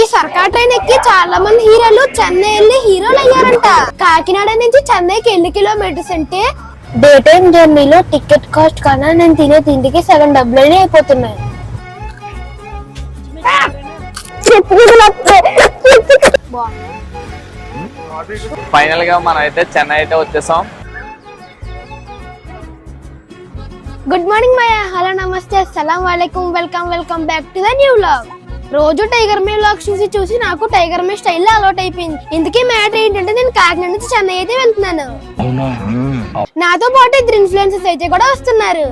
ఈ సర్కార్ ట్రైన్ ఎక్కి చాలా మంది హీరోలు చెన్నై వెళ్ళి హీరోలు అయ్యారంట కాకినాడ నుంచి చెన్నైకి ఎన్ని కిలోమీటర్స్ అంటే? డే టైం జర్నీలో టికెట్ కాస్ట్ కన్నా నేను తినే తిండికి సగం డబ్బులనే అయిపోతున్నాయి. ఫైనల్గా మనం అయితే చెన్నై అయితే వచ్చేసాం. గుడ్ మార్నింగ్ మాయా. హలో నమస్తే. అస్సలం వాలేకుమ్ welcome welcome back to the new vlog. రోజు టైగర్ మే వ్లాగ్స్ చూసి చూసి నాకు టైగర్ మే స్టైల్ అలవాట్ అయిపోయింది. ఇందుకే మ్యాటర్ ఏంటంటే నేను కాకినాడ నుంచి చెన్నై అయితే వెళ్తున్నాను. నాతో పాటు ఇద్దరు ఇన్ఫ్లుయెన్సర్స్ అయితే కూడా వస్తున్నారు.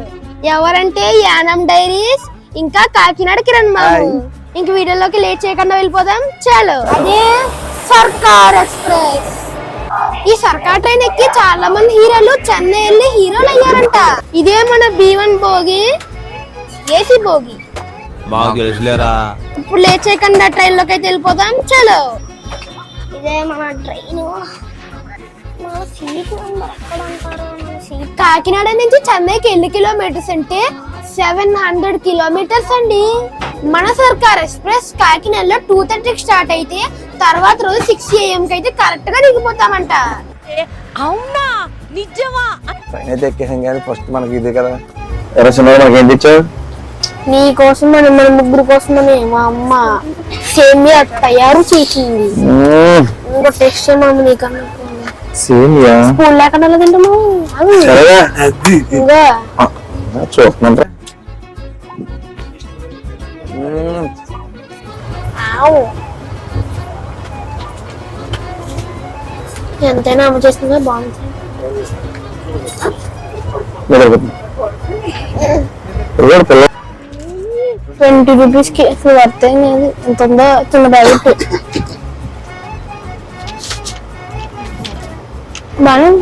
ఎవరంటే యానం డైరీస్ ఇంకా కాకినాడ కిరణ్ బాబు. ఇంక వీడియోలోకి లేట్ చేయకుండా వెళ్ళిపోదాం. చాలు. అదే సర్కార్ ఎక్స్ప్రెస్. ఈ సర్కార్ ట్రైన్ ఎక్కి చాలా మంది హీరోలు చెన్నై వెళ్ళి హీరోలు అయ్యారంట. ఇదే మన B one Bhogi AC Bhogi. మాకు తెలుసులేరా ఇప్పుడు లేట్ చేయకుండా ట్రైన్లోకి అయితే వెళ్ళిపోదాం చలో. ఇదే మన ట్రైన్ కాకినాడ నుంచి చెన్నైకి ఎన్ని కిలోమీటర్స్ అంటే సెవెన్ హండ్రెడ్ కిలోమీటర్స్ అండి. మన సర్కార్ ఎక్స్ప్రెస్ కాకినాడలో టూ థర్టీకి స్టార్ట్ అయితే తర్వాత రోజు సిక్స్ ఏఎం కి అయితే కరెక్ట్గా దిగిపోతామంట. అవునా? నిజమా? పైన అయితే ఎక్కేసాం కానీ ఫస్ట్ మనకి ఇది కదా. ఎర్ర సినిమా మనకి ఏం తెచ్చావు నీ కోసం మన మన ముగ్గురు కోసమని మా అమ్మ సేమియా తయారు చేసింది. ఇంకో టెస్ట్ మమ్మీ నీకన్నా సేమియా? స్కూల్ లేకుండా తింటాము ఇంకా చూస్తున్నాంటే ఆవు. ఎంతైనా అమ్మ చేస్తుందో బాగుంది. పిల్ల ట్వంటీ రూపీస్కి అసలు వర్త్ ఏం ఎంత ఉందో చిన్న డైరెక్ట్ మనం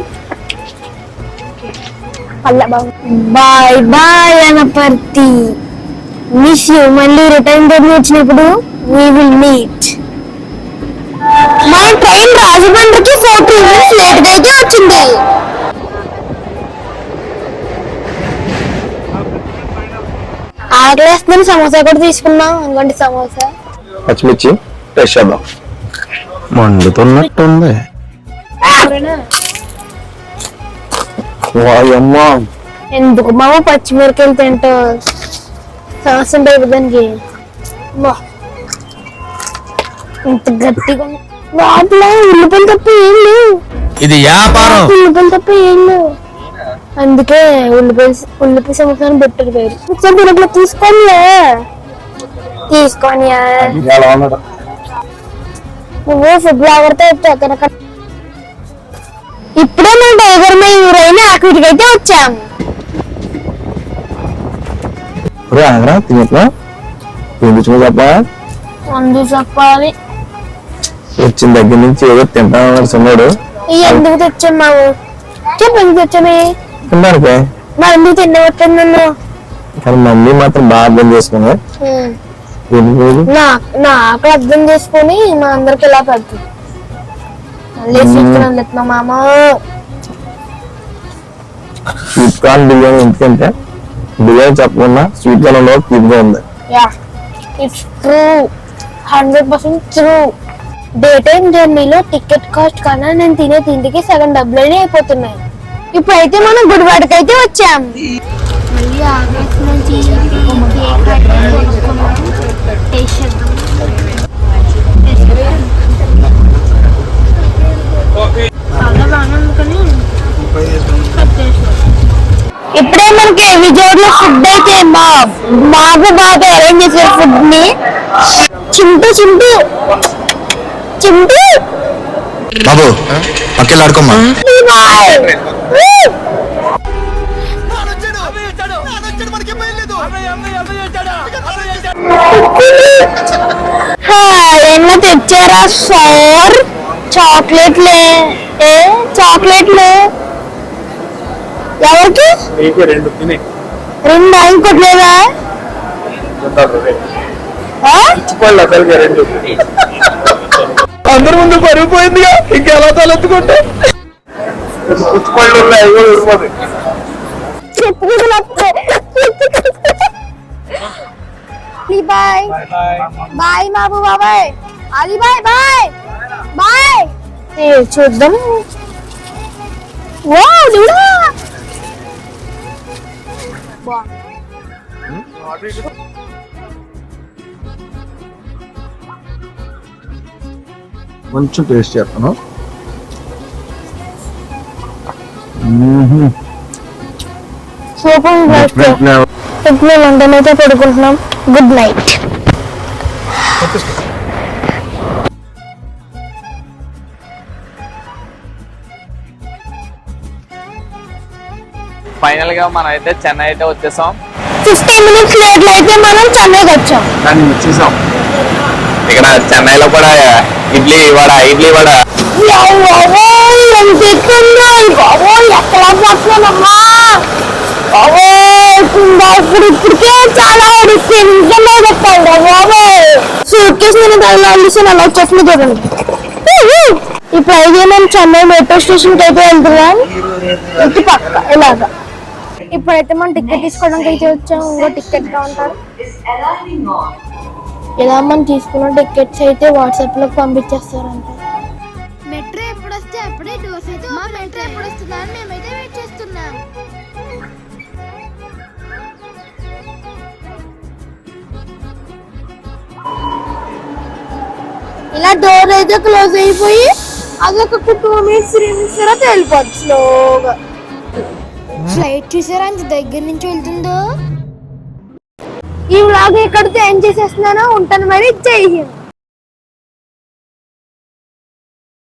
bye bye Anaparthi. Miss you మళ్ళీ రిటర్న్ జర్నీ వచ్చినప్పుడు వీ విల్ మీట్ మన ట్రైన్ రాజమండ్రికి ఫోర్టీ మినిట్స్ లేట్గా అయితే వచ్చింది. ఆకలేస్తుందని సమోసా కూడా తీసుకున్నాం. అనుకోండి సమోసా. పచ్చిమిర్చి టేస్ట్ చేద్దాం. మండుతున్నట్టుంది. వాయమ్మా. ఎందుకు మామ పచ్చిమిరకాయలు తింటావు? సమస్య ఉంటుంది దానికి. ఇంత గట్టిగా ఉంది. లోపల ఉల్లిపాయలు తప్ప ఏం లేవు. ఇది వ్యాపారం. ఉల్లిపాయలు తప్ప ఏం లేవు. అందుకే ఉల్లిపాయ ఉల్లిపాయ సమోసాను పెట్టారు పేరు తీసుకోనియా తీసుకోనియా ఎలా ఉన్నాడు నువ్వు ఫుడ్ బ్లాగర్తో ఇప్పుడే మేము టైగర్ మే ఊరైన అక్కడికి అయితే వచ్చాం. ఇప్పుడు ఆగరా తినట్లా ముందు చెప్పాలి. వచ్చిన దగ్గర నుంచి ఏదో తింటాను సిన్నాడు ఎందుకు తెచ్చాం మాము చెప్పు ఎందుకు తెచ్చామే తినడానికి తిన్నవట్లేదు నన్ను కానీ మమ్మీ మాత్రం బాగా అర్థం చేసుకున్నా ఎందుకు నా నా ఆకలి అర్థం చేసుకొని మా అందరికి ఇలా పెడుతుంది. మళ్ళీ మామ. స్వీట్ కార్న్ బిర్యానీ ఎందుకంటే బిర్యానీ చెప్పకుండా స్వీట్ కార్న్ ఉంది it's true. Hundred percent true. Day time జర్నీలో టికెట్ కాస్ట్ కన్నా నేను తినే తిండికి సగం డబ్బులనే అయిపోతున్నాయి. ఇప్పుడైతే మనం గుడివాడకి అయితే వచ్చాం. మళ్ళీ ఆగస్ట్ నుంచి ఇప్పుడే మనకి విజయవాడలో ఫుడ్ అయితే మా బాబు బాబు అరేంజ్ చేశారు ఫుడ్ని చింటూ చింటూ చింటూ. బాబు పక్కకి ఎన్న తెచ్చారా సార్? చాక్లెట్లే. ఏ చాక్లెట్లు? ఎవరికి? రెండు తినే. రెండా? ఇంకోటి లేదా ఆ? అసలుగా రెండు. అందరి ముందు పరిగిపోయిందిగా. ఇంకెలా తలెత్తుకుంటే? పుచ్చిపళ్ళు ఉన్నాయి కూడా ఊడిపోతాయి. బాయ్. బాయ్ బాబు బాబాయ్. అది బాయ్ బాయ్. బాయ్. చూద్దాం. ఓ చూడు కొంచెం టేస్ట్ చేస్తాను. సూపర్ ఇప్పుడు మేము వంటనైతే పడుకుంటున్నాం గుడ్ నైట్ ఫైనల్గా మనం అయితే చెన్నై అయితే వచ్చేసాం. ఫిఫ్టీన్ మినిట్స్ లేట్ అయితే మనం చెన్నైకి వచ్చాం. దాన్ని వచ్చేసాం. ఇక్కడ చెన్నైలో కూడా ఇడ్లీ వడ ఇడ్లీ వడ ఎక్కడ పోతున్నానమ్మా ఇప్పుడు ఇప్పటికే చాలా అడిస్తే నిజంగా చెప్పండి బాబోయ్ సూట్ కేసు నేను దానిలో అందిస్తాను అలా వచ్చేసింది చూడండి ఇప్పుడు అయితే మేము చెన్నై మెట్రో స్టేషన్కి అయితే వెళ్తున్నాం ఇటు పక్క ఇలాగా ఇప్పుడైతే మనం టికెట్ తీసుకోవడానికి అయితే వచ్చాము ఇంకో టికెట్ కౌంటర్ ఇలా మనం తీసుకున్న టికెట్స్ అయితే వాట్సాప్లోకి పంపించేస్తారంట. అని మేమైతే వెయిట్ చేస్తున్నాం. ఇలా డోర్ అయితే క్లోజ్ అయిపోయి అదొక టూ మినిట్స్ త్రీ మినిట్స్ తర్వాత వెళ్ళిపోద్ది స్లోగా ఫ్లైట్ చూసారా? అంత దగ్గర నుంచి వెళ్తుందో? ఈ వ్లాగ్ ఎక్కడితో ఏం చేసేస్తున్నానో ఉంటాను మరి. జై హింద్.